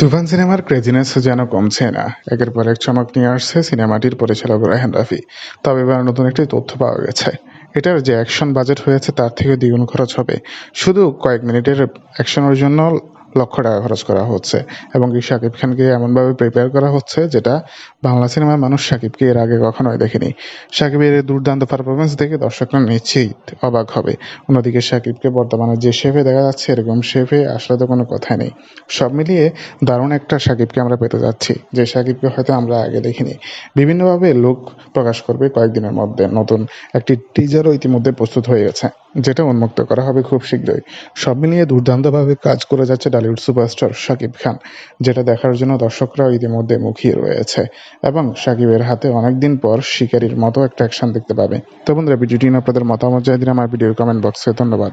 তুফান সিনেমার ক্রেজিনেস যেন কমছে না। একের পর এক চমক নিয়ে আসছে সিনেমাটির পরিচালক রায়হান রাফি। তবে এবার নতুন একটি তথ্য পাওয়া গেছে। এটার যে অ্যাকশন বাজেট হয়েছে তার থেকে দ্বিগুণ খরচ হবে। শুধু কয়েক মিনিটের অ্যাকশনের জন্য লক্ষ টাকা খরচ করা হচ্ছে। এবং কি শাকিব খানকে এমনভাবে প্রিপেয়ার করা হচ্ছে যেটা বাংলা সিনেমার মানুষ শাকিবকে এর আগে কখনোই দেখেনি। শাকিবের এই দুর্দান্ত পারফরমেন্স দেখে দর্শকরা নিশ্চিত অবাক হবে। অন্যদিকে শাকিবকে বর্তমানে যে শেফে দেখা যাচ্ছে, এরকম শেফে আসলে তো কোনো কথাই নেই। সব মিলিয়ে দারুণ একটা শাকিবকে আমরা পেতে যাচ্ছি, যে শাকিবকে হয়তো আমরা আগে দেখিনি। বিভিন্নভাবে লোক প্রকাশ করবে কয়েকদিনের মধ্যে। নতুন একটি টিজারও ইতিমধ্যে প্রস্তুত হয়ে গেছে। যেটা উন্মুক্ত করা হবে খুব শীঘ্রই। সব মিলিয়ে দুর্দান্তভাবে কাজ করে যাচ্ছে ডালিউড সুপারস্টার শাকিব খান, যেটা দেখার জন্য দর্শকরাও ইতিমধ্যে মুখিয়ে রয়েছে। এবং শাকিবের হাতে অনেকদিন পর শিকারির মতো একটা অ্যাকশন দেখতে পাবে। তো বন্ধুরা, ভিডিওটি আপনাদের মতামত জানিয়ে দিন, আমার ভিডিও কমেন্ট বক্সে ধন্যবাদ।